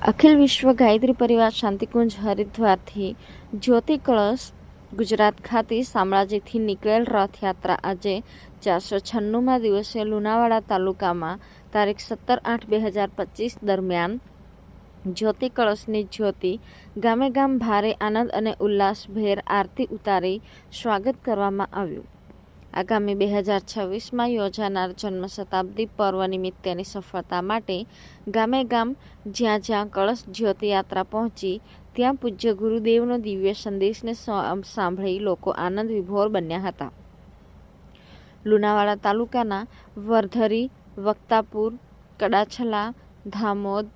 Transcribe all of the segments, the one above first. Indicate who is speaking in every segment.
Speaker 1: અખિલ વિશ્વ ગાયત્રી પરિવાર શાંતિકુંજ હરિદ્વારથી જ્યોતિ કળશ ગુજરાત ખાતે શામળાજીથી નીકળેલ રથયાત્રા આજે ચારસો છન્નુંમાં દિવસે લુણાવાડા તાલુકામાં તારીખ સત્તર આઠ બે હજાર પચીસ દરમિયાન જ્યોતિ કળશની જ્યોતિ ગામે ગામ ભારે આનંદ અને ઉલ્લાસભેર આરતી ઉતારી સ્વાગત કરવામાં આવ્યું. આગામી બે હજાર છવ્વીસમાં યોજાનાર જન્મ શતાબ્દી પર્વ નિમિત્તેની સફળતા માટે ગામે ગામ જ્યાં જ્યાં કળશ જ્યોતિ યાત્રા પહોંચી, ત્યાં પૂજ્ય ગુરુદેવનો દિવ્ય સંદેશને સાંભળી લોકો આનંદ વિભોર બન્યા હતા. લુણાવાડા તાલુકાના વરધરી, વક્તાપુર, કડાછલા, ધામોદ,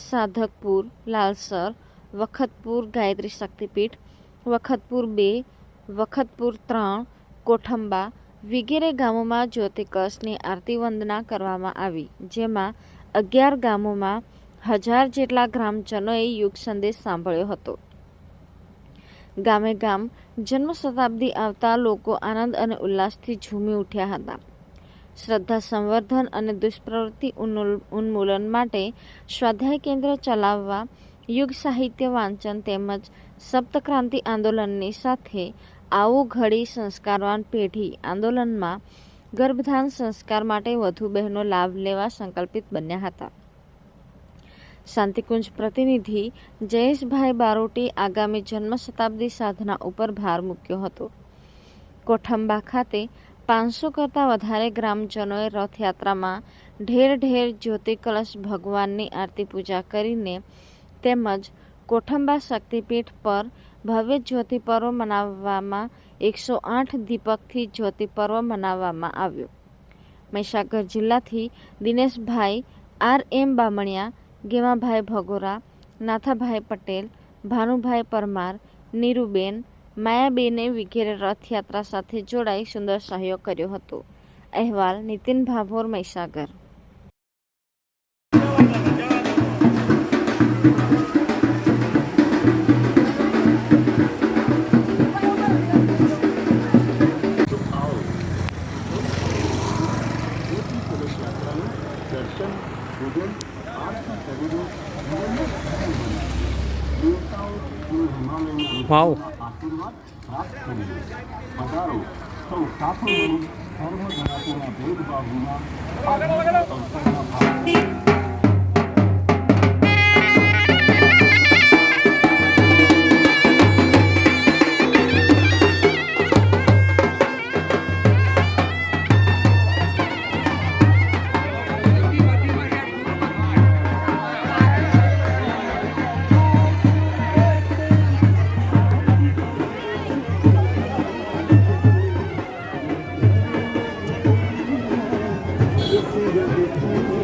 Speaker 1: સાધકપુર, લાલસર, વખતપુર ગાયત્રી શક્તિપીઠ, વખતપુર બે, વખતપુર ત્રણ કોઠંબા વગેરે ગામોમાં જ્યોતિ કળશની આરતી વંદના કરવામાં આવી, જેમાં અગિયાર ગામોમાં હજાર જેટલા ગ્રામજનોએ યુગ સંદેશ સાંભળ્યો હતો. ગામે ગામ જન્મ શતાબ્દી આવતા લોકો આનંદ અને ઉલ્લાસથી ઝૂમી ઉઠ્યા હતા. શ્રદ્ધા સંવર્ધન અને દુષ્પ્રવૃત્તિ ઉન્મૂલ- ઉન્મૂલન માટે સ્વાધ્યાય કેન્દ્ર ચલાવવા, યુગ સાહિત્ય વાંચન તેમજ સપ્તક્રાંતિ આંદોલનની સાથે આવું ઘડી સંસ્કારવાન પેઢી આંદોલનમાં ગર્ભધાન સંસ્કાર માટે વધુ બહેનો લાભ લેવા સંકલ્પિત બન્યા હતા. શાંતિકુંજ પ્રતિનિધિ જયેશભાઈ બારોટી આગામી જન્મ શતાબ્દી સાધના ઉપર ભાર મૂક્યો હતો. કોઠંબા ખાતે પાંચસો કરતાં વધારે ગ્રામજનોએ રથયાત્રામાં ઢેર ઢેર જ્યોતિ કળશ ભગવાનની આરતી પૂજા કરીને તેમજ કોઠંબા શક્તિપીઠ પર ભવ્ય જ્યોતિ પર્વ મનાવવામાં, એકસો આઠ દીપકથી જ્યોતિ પર્વ મનાવવામાં આવ્યો. મહીસાગર જિલ્લાથી દિનેશભાઈ, આર એમ બામણિયા, ગેમાભાઈ ભગોરા, નાથાભાઈ પટેલ, ભાનુભાઈ પરમાર, નીરુબેન, માયાબેને વગેરે રથયાત્રા સાથે જોડાઈ સુંદર સહયોગ કર્યો હતો. અહેવાલ, નીતિન ભાભોર, મહીસાગર.
Speaker 2: મળી ધર્મ ધરાતોના ભેદભાવ વિના you.